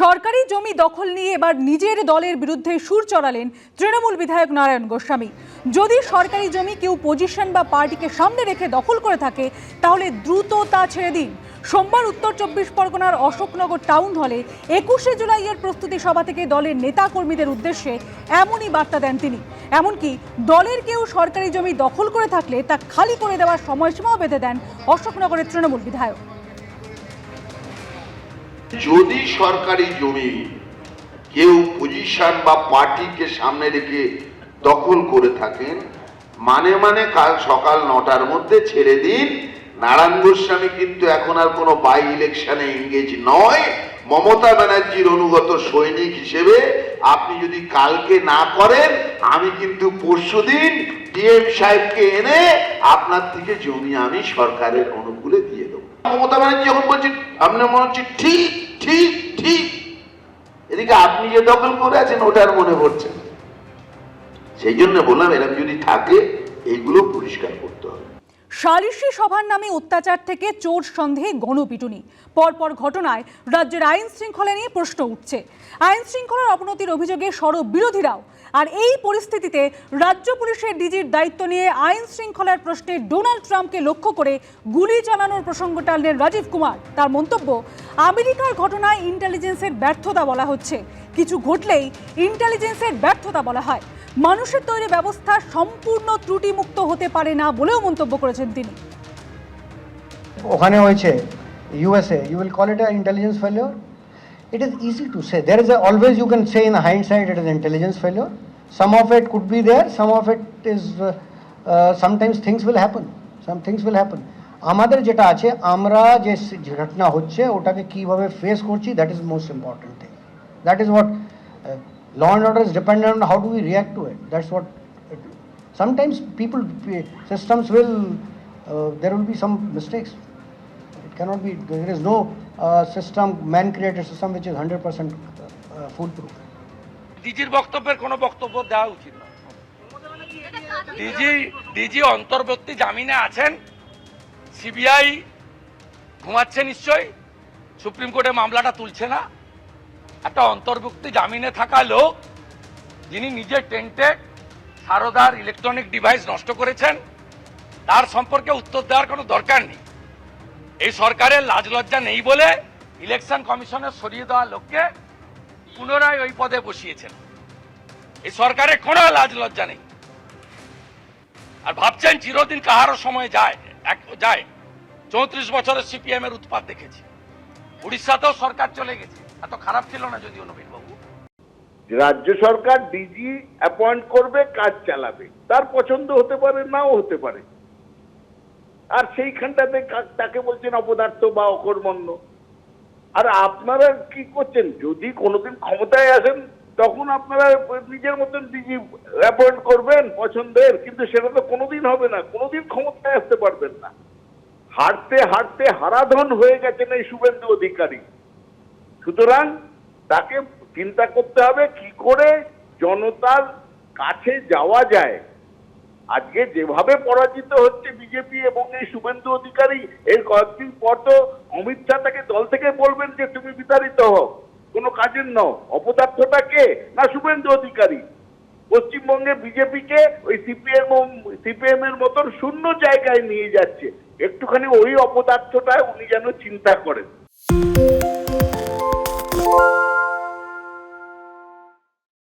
সরকারি জমি দখল নিয়ে এবার নিজের দলের বিরুদ্ধে সুর চড়ালেন তৃণমূল বিধায়ক নারায়ণ গোস্বামী। যদি সরকারি জমি কেউ পজিশন বা পার্টিকে সামনে রেখে দখল করে থাকে, তাহলে দ্রুত তা ছেড়ে দিন। সোমবার উত্তর চব্বিশ পরগনার অশোকনগর টাউন হলে একুশে জুলাইয়ের প্রস্তুতি সভা থেকে দলের নেতা কর্মীদের উদ্দেশ্যে এমনই বার্তা দেন তিনি। এমনকি দলের কেউ সরকারি জমি দখল করে থাকলে তা খালি করে দেওয়ার সময়সীমাও বেঁধে দেন অশোকনগরের তৃণমূল বিধায়ক। যদি সরকারি জমি কেউ পজিশন বা পার্টিকে সামনে রেখে দখল করে থাকেন মানে মানে কাল সকাল নটার মধ্যে ছেড়ে দিন। নারায়ণ গোস্বামী কিন্তু এখন আর কোনো বাই ইলেকশনে এঙ্গেজ নয়। মমতা ব্যানার্জির অনুগত সৈনিক হিসেবে আপনি যদি কালকে না করেন, আমি কিন্তু পরশুদিন ডিএম সাহেবকে এনে আপনার থেকে জমি আমি সরকারের অনুকূলে দিয়ে মমতা ব্যানার্জি যখন বলছেন আপনি মনে হচ্ছে ঠিক ঠিক ঠিক। এদিকে আপনি যে দখল করে আছেন ওটার মনে পড়ছে সেই জন্য বললাম, এরকম যদি থাকে এইগুলো পরিষ্কার করতে হবে। সালিশি সভার নামে অত্যাচার থেকে চোর সন্দেহে গণপিটুনি। পরপর ঘটনায় রাজ্যের আইন শৃঙ্খলা নিয়ে প্রশ্ন উঠছে। আইন শৃঙ্খলার অবনতির অভিযোগে সরব বিরোধীরাও আর এই পরিস্থিতিতে রাজ্য পুলিশের ডিজির দায়িত্ব নিয়ে আইন শৃঙ্খলার প্রশ্নে ডোনাল্ড ট্রাম্পকে লক্ষ্য করে গুলি চালানোর প্রসঙ্গ টানলেন রাজীব কুমার। তার মন্তব্য, আমেরিকার ঘটনায় ইন্টেলিজেন্সের ব্যর্থতা বলা হচ্ছে। কিছু ঘটলেই ইন্টেলিজেন্সের ব্যর্থতা বলা হয়। মানুষের তৈরি ব্যবস্থা সম্পূর্ণ ত্রুটিমুক্ত হতে পারে না বলেও মন্তব্য করেছেন তিনি। ওখানে হয়েছে USA you will call it intelligence failure it is easy to say there is always you can say in hindsight it is intelligence failure it could be there some of it is uh, uh, sometimes things will happen some things will happen. আমাদের যেটা আছে আমরা যে ঘটনা হচ্ছে ওটাকে কীভাবে face করছি that is most important thing that is what law and order is dependent on how do we react to it that's what sometimes people systems will uh, there will be some mistakes it cannot be there is no uh, system man created system which is 100% uh, foolproof ডিজির বক্তব্যের কোনো বক্তব্য দেওয়া উচিত নয় DG DG অন্তর্বর্তী জামিনে আছেন সিবিআই ঘুমাচ্ছে নিশ্চয়ই সুপ্রিম কোর্টে মামলাটা তুলছে না একটা অন্তর্ভুক্তি জামিনে থাকা লোক, যিনি নিজের টেন্টে সারদার ইলেকট্রনিক ডিভাইস নষ্ট করেছেন, তার সম্পর্কে উত্তর দেওয়ার কোনো দরকার নেই। এই সরকারের লাজ লজ্জা নেই বলে ইলেকশন কমিশনের সরিয়ে দেওয়া লোককে পুনরায় ওই পদে বসিয়েছেন। এই সরকারের কোনো লাজ লজ্জা নেই। আর ভাবছেন চিরদিন কাহারও সময় যায়, এক যায়। চৌত্রিশ বছরের সিপিএম এর উৎপাদ দেখেছি। উড়িষ্যাতেও সরকার চলে গেছে। এত খারাপ ছিল না যদিও নবীন বাবু রাজ্য সরকার ডিজি অ্যাপয়েন্ট করবে, কাজ চালাবে। তার পছন্দ হতে পারে, নাও হতে পারে। আর সেইখানটাতে তাকে বলছেন অপদার্থ বা অকর্মণ্য। আর আপনারা কি করছেন? যদি কোনোদিন ক্ষমতায় আসেন, তখন আপনারা নিজের মতন ডিজি অ্যাপয়েন্ট করবেন পছন্দের, কিন্তু সেটা তো কোনোদিন হবে না। কোনোদিন ক্ষমতায় আসতে পারবেন না। হারতে হারতে হারাধন হয়ে গেছেন এই শুভেন্দু অধিকারী। সুতরাং তাকে চিন্তা করতে হবে কি করে জনতার কাছে যাওয়া যায়। আজকে যেভাবে পরাজিত হচ্ছে বিজেপি এবং এই শুভেন্দু অধিকারী, এর কয়েকদিন পর তো অমিত শাহ তাকে দল থেকে বলবেন যে তুমি বিতাড়িত হও। কোনো কাজের নও। অপদার্থটা কে? না শুভেন্দু অধিকারী। পশ্চিমবঙ্গে বিজেপিকে ওই সিপিএম সিপিএম এর মতন শূন্য জায়গায় নিয়ে যাচ্ছে। একটুখানি ওই অপদার্থটা উনি যেন চিন্তা করেন। you